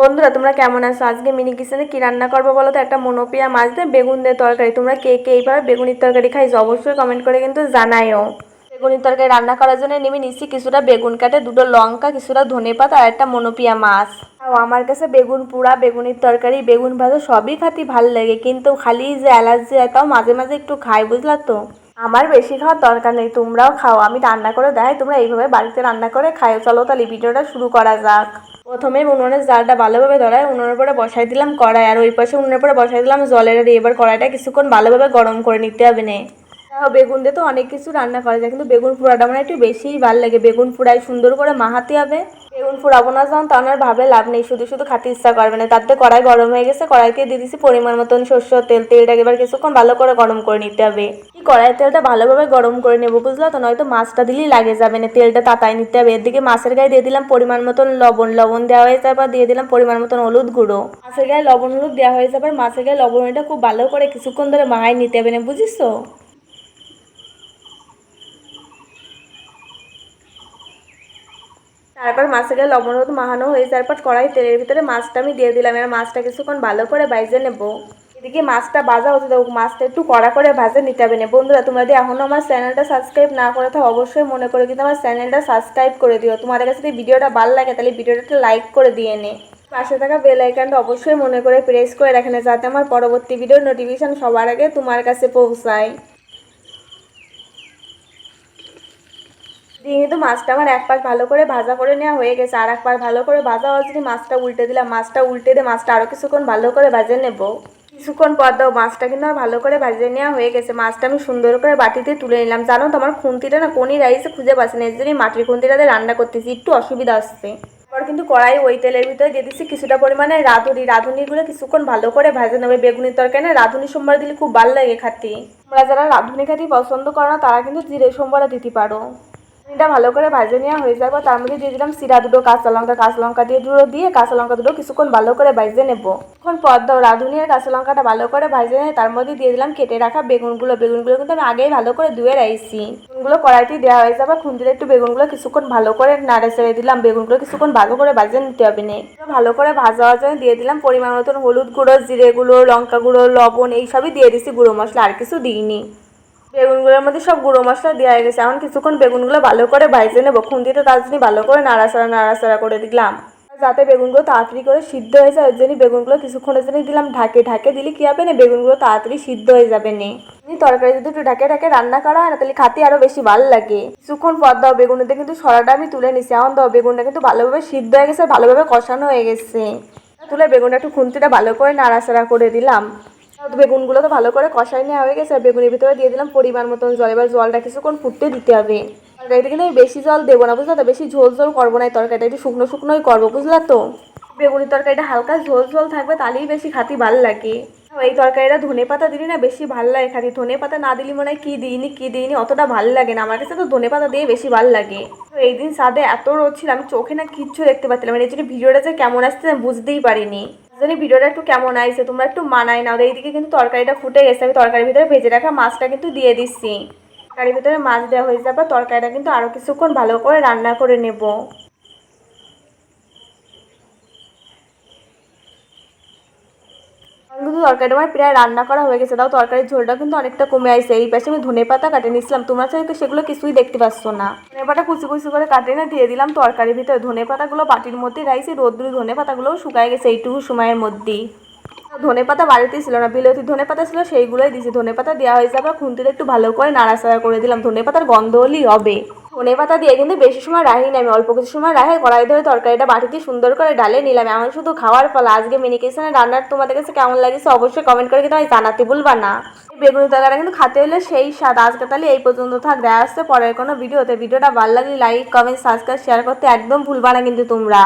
বন্ধুরা, তোমরা কেমন আছো? আজকে মিনি কিচেনে কি রান্না করব বলো তো? একটা মনোপিয়া মাছ দিয়ে বেগুন দিয়ে তরকারি। তোমরা কে কে এইভাবে বেগুনির তরকারি খাইছো অবশ্যই কমেন্ট করে কিন্তু জানাইও। বেগুনির তরকারি রান্না করার জন্য নেমে নিচ্ছি কিছুটা বেগুন কাটে, দুটো লঙ্কা, কিছুটা ধনে পাতা আর একটা মনোপিয়া মাছ। আর আমার কাছে বেগুন পোড়া বেগুনির তরকারি, বেগুন ভাজা সবই খাতি ভালো লাগে, কিন্তু খালি যে অ্যালার্জি হয় তাও মাঝে মাঝে একটু খাই, বুঝলা তো? আমার বেশি খাওয়ার দরকার নেই, তোমরাও খাও, আমি রান্না করে দেখাই, তোমরা এইভাবে বাড়িতে রান্না করে খাও চলো তাহলে ভিডিওটা শুরু করা যাক। প্রথমে উনুনের জালটা ভালোভাবে ধরায়, উনুনের পরে বসাই দিলাম কড়াই। আর ওই পাশে উনুনের পরে বসাই দিলাম জলের আর এবার কড়াইটা কিছুক্ষণ ভালোভাবে গরম করে নিতে হবে নে। বেগুন দিয়ে তো অনেক কিছু রান্না করা যায়, কিন্তু বেগুন পোড়াটা মানে একটু বেশিই ভালো লাগে। বেগুন পোড়ায় সুন্দর করে মাহাতে হবে। বেগুন পোড়াবো না যখন তখন আর ভাবে লাভ নেই। শুধু শুধু খাতে ইচ্ছা করবে না। তাতে কড়াই গরম হয়ে গেছে। কড়াইতে দিয়ে দিচ্ছি পরিমাণ মতন শস্য তেল। তেলটাকে এবার কিছুক্ষণ ভালো করে গরম করে নিতে হবে। এই কড়াই তেলটা ভালোভাবে গরম করে নেব, বুঝলো তো? নয়তো মাছটা দিলেই লাগে যাবে না। তেলটা তাতায় নিতে হবে। এদিকে মাছের গায়ে দিয়ে দিলাম পরিমাণ মতন লবণ। লবণ দেওয়া হয়ে যাবার দিয়ে দিলাম পরিমাণ মতন হলুদ গুঁড়ো। মাছের গায়ে লবণ হলুদ দেওয়া হয়ে যাবার মাছের গায়ে লবণ এটা খুব ভালো করে কিছুক্ষণ ধরে মাহাই নিতে হবে না বুঝিস তারপর গায়ে লবণ হলুদ মাখানো হয়ে যাওয়ার পর কড়াই তেলের ভিতরে মাছটা আমি দিয়ে দিলাম। এবার মাছটা কিছুক্ষণ ভালো করে বাইজে নেব। এদিকে মাছটা ভাজা হতে দেবো মাছটা একটু কড়া করে ভাজে নিতে হবে। না বন্ধুরা, তোমরা যদি এখনও আমার চ্যানেলটা সাবস্ক্রাইব না করে থাকো, অবশ্যই মনে করে কিন্তু আমার চ্যানেলটা সাবস্ক্রাইব করে দিও। তোমাদের কাছে যদি ভিডিওটা ভালো লাগে, তাহলে ভিডিওটা লাইক করে দিয়ে নে। পাশে থাকা বেল আইকনটা অবশ্যই মনে করে প্রেস করে রাখেন যাতে আমার পরবর্তী ভিডিওর নোটিফিকেশন সবার আগে তোমার কাছে পৌঁছায়। কিন্তু মাছটা আমার এক পাশ ভালো করে ভাজা করে নেওয়া হয়ে গেছে। আর এক পাশ ভালো করে ভাজা হওয়ার জন্য মাছটা উল্টে দিলাম। মাছটা উল্টে দিয়ে মাছটা আরও কিছুক্ষণ ভালো করে ভাজে নেব। কিছুক্ষণ পর দাও মাছটা কিন্তু আমার ভালো করে ভাজে নেওয়া হয়ে গেছে। মাছটা আমি সুন্দর করে বাটিতে তুলে নিলাম। জানো তো আমার খুন্তিটা না কোনই রাইসে খুঁজে পাচ্ছি না। এর জন্যই মাটির খুন্তিটাতে রান্না করতেছি। একটু অসুবিধা আসছে এবার কিন্তু কড়াই ওই তেলের ভিতরে দিয়ে দিচ্ছি কিছুটা পরিমাণে রাঁধুনি। রাঁধুনিগুলো কিছুক্ষণ ভালো করে ভাজে নেবে। বেগুনির তরকারি না রাঁধুনি সোমবার দিলে খুব ভালো লাগে খাতি। তোমরা যারা রাঁধুনি খাতি পছন্দ করো না, তারা কিন্তু জিরে সোমবারও দিতে পারো। এটা ভালো করে ভাজে নেওয়া হয়ে যাবে। তার মধ্যে দিয়ে দিলাম সিরা দুটো কাঁচা লঙ্কা কাঁচা লঙ্কা দিয়ে দুটো দিয়ে কাঁচা লঙ্কা দুটো কিছুক্ষণ ভালো করে ভাজে নেব। এখন পর দাও রাঁধুনি আর কাঁচা লঙ্কাটা ভালো করে ভাজে নিয়ে তার মধ্যে দিয়ে দিলাম কেটে রাখা বেগুনগুলো। বেগুনগুলো কিন্তু আমি আগেই ভালো করে ধুয়ে রাখছি বেগুনগুলো কড়াইতে দেওয়া হয়ে যাবে। খুন্তিতে একটু বেগুনগুলো কিছুক্ষণ ভালো করে নাড়ে ছেড়ে দিলাম। বেগুনগুলো কিছুক্ষণ ভালো করে ভাজে নিতে হবে নে। ভালো করে ভাজা হওয়ার জন্য দিয়ে দিলাম পরিমাণ মতন হলুদ গুঁড়ো, জিরে গুঁড়ো, লঙ্কা গুঁড়ো, লবণ, এইসবই দিয়ে দিছি গুঁড়ো মশলা। আর কিছু দিইনি। বেগুনগুলোর মধ্যে সব গুঁড়ো মশলা দেওয়া হয়ে গেছে। এখন কিছুক্ষণ বেগুনগুলো ভালো করে ভাইজে নেব। খুন্তিতে তার জন্য ভালো করে নাড়াচাড়া নাড়াচাড়া করে দিলাম। যাতে বেগুনগুলো তাড়াতাড়ি করে সিদ্ধ হয়ে যায় ওর জন্য বেগুনগুলো কিছুক্ষণের জন্য দিলাম। ঢাকে ঢাকে দিলে কী হবে না, বেগুনগুলো তাড়াতাড়ি সিদ্ধ হয়ে যাবে নে। তরকারি যদি একটু ঢাকে ঢাকে রান্না করা, হয় না, তাহলে খাতে আরও বেশি ভালো লাগে। কিছুক্ষণ পর দাও বেগুনেতে কিন্তু সরাটা আমি তুলে নিছি। এখন দাও, বেগুনটা কিন্তু ভালোভাবে সিদ্ধ হয়ে গেছে, ভালোভাবে কষানো হয়ে গেছে। তুলে বেগুনটা একটু খুন্তিটা ভালো করে নাড়াচাড়া করে দিলাম। বেগুনগুলো তো ভালো করে কষাই নেওয়া হয়ে গেছে। আর বেগুনের ভিতরে দিয়ে দিলাম পরিমাণ মতন জল এবার জলটা কিছুক্ষণ ফুটতে দিতে হবে। তরকারিতে কিন্তু আমি বেশি জল দেবো না, বুঝলো তো? বেশি ঝোল ঝোল করব না এই তরকারিটা, একটু শুকনো শুকনোই করব, বুঝলা তো? বেগুনের তরকারিটা হালকা ঝোল ঝোল থাকবে, তাহলেই বেশি খাতি ভালো লাগে। এই তরকারিটা ধনে পাতা দিলি না বেশি ভালো লাগে খাতি ধনে পাতা না দিলি মনে হয় কী দিইনি কী দিইনি, অতটা ভালো লাগে না। আমার কাছে তো ধনে পাতা দিয়ে বেশি ভালো লাগে। তো এই দিন সাদে এত রোদ ছিল, আমি চোখে না কিচ্ছু দেখতে পাচ্ছিলাম এই জন্য ভিডিওটা যে কেমন আসছে আমি বুঝতেই পারিনি। জানি ভিডিওটা একটু কেমন আইছে, তোমরা একটু মানাই নাও। এইদিকে কিন্তু তরকারিটা ফুটে গেছে, আমি তরকারির ভিতরে ভেজে রাখা মাছটা কিন্তু দিয়ে দিচ্ছি। তরকারির ভিতরে মাছ দেওয়া হয়ে যাবে তরকারিটা কিন্তু আরও কিছুক্ষণ ভালো করে রান্না করে নেব। কিন্তু তরকারিটা আমার প্রায় রান্না করা হয়ে গেছে। তাও তরকারির ঝোলটা কিন্তু অনেকটা কমে আসছে এই পাশে আমি ধনে পাতা কাটে নিয়েছিলাম। তোমরা চাইতে সেগুলো কিছুই দেখতে পাচ্ছ না। ধনে পাতা কুচি কুচি করে কাটে না, দিয়ে দিলাম তরকারির ভিতরে। ধনে পাতাগুলো বাটির মধ্যে রাইছি রোদ্রু ধনে পাতাগুলোও শুকায় গেছে এইটুকু সময়ের মধ্যেই। ধনে পাতা বাড়িতেই ছিল না, বিলতি ধনে পাতা ছিল, সেইগুলোই দিছি। ধনে পাতা দেওয়া হয়েছে, আবার খুন্তিতে একটু ভালো করে নাড়াচাড়া করে দিলাম। ধনে পাতার গন্ধ হলেই হবে। ধনে পাতা দিয়ে কিন্তু বেশি সময় রাখি না আমি, অল্প কিছু সময় রাখে, কড়াই ধরে তরকারিটা বাটিতে সুন্দর করে ডালে নিলাম। আমি শুধু খাওয়ার ফল। আজকে মিনি কিচেনে রান্নার তোমাদের কাছে কেমন লাগছে অবশ্যই কমেন্ট করে কিন্তু আমি জানাতে ভুলবা না। বেগুনি তরকারিটা কিন্তু খাতে হলে সেই স্বাদ। আজকে তাহলে এই পর্যন্ত থাক। দেখা আসছে পরের কোনো ভিডিওতে। ভিডিওটা ভালো লাগলে লাইক কমেন্ট সাবস্ক্রাইব শেয়ার করতে একদম ভুলবা না কিন্তু তোমরা।